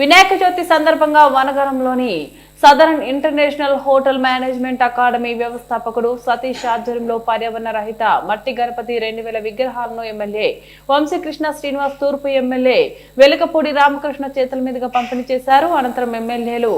వినాయక చవితి సందర్భంగా వనగరంలోని southern international hotel management academy వ్యవస్థాపకుడు సతీష్ ఆధ్వర్యంలో పర్యావరణ రహిత మట్టి గణపతి రెండు వేల విగ్రహాలను ఎమ్మెల్యే వంశీకృష్ణ శ్రీనివాస్ తూర్పు ఎమ్మెల్యే వెలగపూడి రామకృష్ణ చేతుల మీదుగా పంపిణీ చేశారు. అనంతరం ఎమ్మెల్యేలు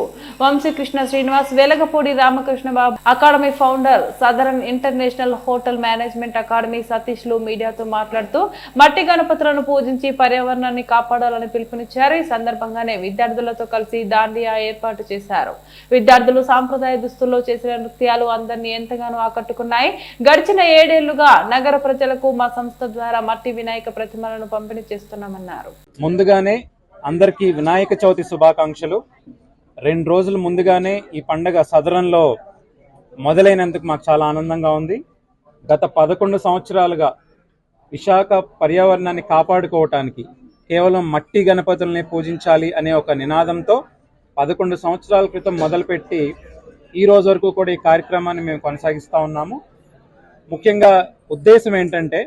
Vamsikrishna Srinivas Velagapudi Ramakrishna Babu academy founder southern international hotel management academy సతీష్లు మీడియాతో మాట్లాడుతూ మట్టి గణపతులను పూజించి పర్యావరణాన్ని కాపాడాలని పిలుపునిచ్చారు. ఈ సందర్భంగానే విద్యార్థులతో కలిసి దాండియా ఏర్పాటు చేశారు. విద్యార్థులు సాంప్రదాయ దుస్తుల్లో చేసిన నృత్యాలు అందరినీ ఎంతగానో ఆకట్టుకున్నాయి. గడిచిన ఏడేళ్ళుగా నగర ప్రజలకు మా సంస్థ ద్వారా మట్టి వినాయక ప్రతిమలను పంపిణీ చేస్తున్నామన్నారు. ముందుగానే అందరికీ వినాయక చవితి శుభాకాంక్షలు. రెండు రోజులు ముందుగానే ఈ పండగ సదరంలో మొదలైనందుకు మాకు చాలా ఆనందంగా ఉంది. గత పదకొండు సంవత్సరాలుగా విశాఖ పర్యావరణాన్ని కాపాడుకోవటానికి కేవలం మట్టి గణపతుల్ని పూజించాలి అనే ఒక నినాదంతో పదకొండు సంవత్సరాల క్రితం మొదలుపెట్టి ఈ రోజు వరకు కూడా ఈ కార్యక్రమాన్ని మేము కొనసాగిస్తూ ఉన్నాము. ముఖ్యంగా ఉద్దేశం ఏంటంటే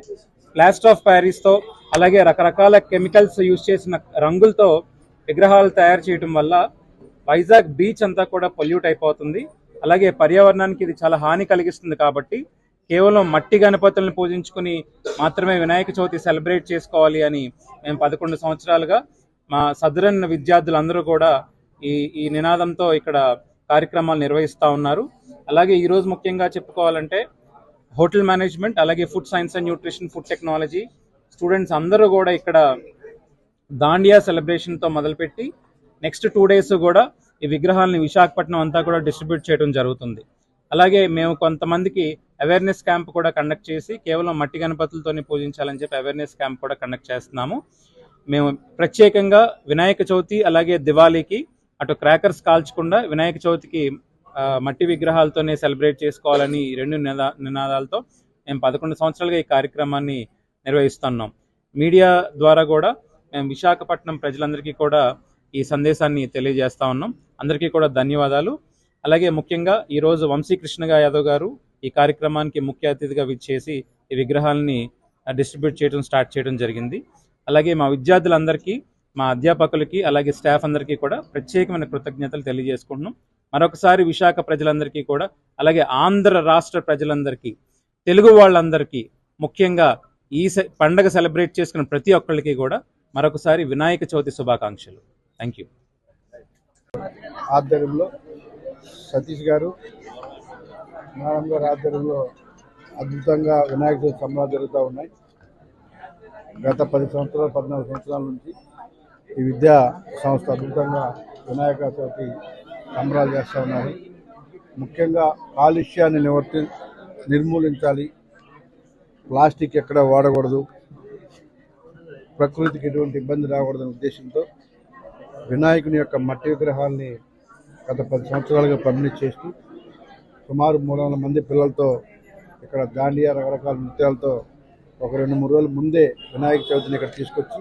ప్లాస్టర్ ఆఫ్ ప్యారిస్తో అలాగే రకరకాల కెమికల్స్ యూజ్ చేసిన రంగులతో విగ్రహాలు తయారు చేయడం వల్ల వైజాగ్ బీచ్ అంతా కూడా పొల్యూట్ అయిపోతుంది. అలాగే పర్యావరణానికి ఇది చాలా హాని కలిగిస్తుంది కాబట్టి కేవలం మట్టి గణపతులను పూజించుకుని మాత్రమే వినాయక చవితి సెలబ్రేట్ చేసుకోవాలి అని మేము పదకొండు సంవత్సరాలుగా మా సదరన్ విద్యార్థులందరూ కూడా ఈ ఈ నినాదంతో ఇక్కడ కార్యక్రమాలు నిర్వహిస్తూ ఉన్నారు. అలాగే ఈరోజు ముఖ్యంగా చెప్పుకోవాలంటే హోటల్ మేనేజ్మెంట్ అలాగే food science and nutrition food technology students అందరూ కూడా ఇక్కడ దాండియా సెలబ్రేషన్తో మొదలుపెట్టి నెక్స్ట్ టూ డేస్ కూడా ఈ విగ్రహాలని విశాఖపట్నం అంతా కూడా డిస్ట్రిబ్యూట్ చేయడం జరుగుతుంది. అలాగే మేము కొంతమందికి అవేర్నెస్ క్యాంప్ కూడా కండక్ట్ చేసి కేవలం మట్టి గణపతులతోనే పూజించాలని చెప్పి అవేర్నెస్ క్యాంప్ కూడా కండక్ట్ చేస్తున్నాము. మేము ప్రత్యేకంగా వినాయక చవితి అలాగే దివాళీకి అటు క్రాకర్స్ కాల్చకుండా వినాయక చవితికి మట్టి విగ్రహాలతోనే సెలబ్రేట్ చేసుకోవాలని ఈ రెండు నినా నినాదాలతో మేము పదకొండు సంవత్సరాలుగా ఈ కార్యక్రమాన్ని నిర్వహిస్తున్నాం. మీడియా ద్వారా కూడా మేము విశాఖపట్నం ప్రజలందరికీ కూడా ఈ సందేశాన్ని తెలియజేస్తా ఉన్నాం. అందరికీ కూడా ధన్యవాదాలు. అలాగే ముఖ్యంగా ఈరోజు వంశీకృష్ణగా యాదవ్ గారు ఈ కార్యక్రమానికి ముఖ్య అతిథిగా విచ్చేసి ఈ విగ్రహాలని డిస్ట్రిబ్యూట్ చేయడం స్టార్ట్ చేయడం జరిగింది. అలాగే మా విద్యార్థులందరికీ మా అధ్యాపకులకి అలాగే స్టాఫ్ అందరికీ కూడా ప్రత్యేకమైన కృతజ్ఞతలు తెలియజేసుకుంటున్నాం. మరొకసారి విశాఖ ప్రజలందరికీ కూడా అలాగే ఆంధ్ర రాష్ట్ర ప్రజలందరికీ తెలుగు వాళ్ళందరికీ ముఖ్యంగా ఈ పండగ సెలబ్రేట్ చేసుకున్న ప్రతి ఒక్కరికి కూడా మరొకసారి వినాయక చవితి శుభాకాంక్షలు. Thank you. ఆధ్వర్యంలో సతీష్ గారు మేడం ఆధ్వర్యంలో అద్భుతంగా వినాయక చవితి సంబరాలు జరుగుతూ ఉన్నాయి. గత పది సంవత్సరాలు పద్నాలుగు సంవత్సరాల నుంచి ఈ విద్యా సంస్థ అద్భుతంగా వినాయక చవితి సంబరాలు చేస్తూ ఉన్నారు. ముఖ్యంగా కాలుష్యాన్ని నివర్తి నిర్మూలించాలి. ప్లాస్టిక్ ఎక్కడ వాడకూడదు. ప్రకృతికి ఎటువంటి ఇబ్బంది రాకూడదనే ఉద్దేశంతో వినాయకుని యొక్క మట్టి విగ్రహాల్ని గత పది సంవత్సరాలుగా పంపిణీ చేస్తూ సుమారు మూడు వందల మంది పిల్లలతో ఇక్కడ దాండియా రకరకాల నృత్యాలతో ఒక రెండు మూడు రోజుల ముందే వినాయక చవితిని ఇక్కడ తీసుకొచ్చి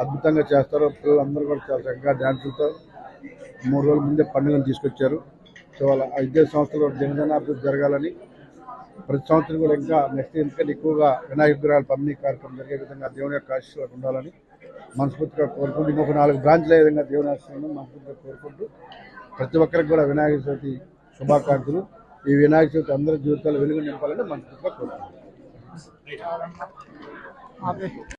అద్భుతంగా చేస్తారు. పిల్లలందరూ కూడా చాలా చక్కగా డ్యాన్సులతో మూడు రోజుల ముందే పండుగను తీసుకొచ్చారు. సో వాళ్ళ విద్యా సంస్థలో జనజనాభివృద్ధి జరగాలని ప్రతి సంవత్సరం కూడా ఇంకా నెక్స్ట్ ఇంకా ఎక్కువగా వినాయక విగ్రహాలు పంపిణీ కార్యక్రమం జరిగే విధంగా దేవుని యొక్క ఆశీస్సులు ఉండాలని మనస్ఫూర్తిగా కోరుకుంటూ ఇంకొక నాలుగు బ్రాంచ్లు అయ్యే విధంగా దేవుని ఆశీస్సులను మనస్ఫూర్తిగా కోరుకుంటూ ప్రతి ఒక్కరికి కూడా వినాయక చవితి శుభాకాంక్షలు. ఈ వినాయక చవితి అందరి జీవితాలు వెలుగు నింపాలని మనస్ఫూర్తిగా కోరుకుంటున్నాను.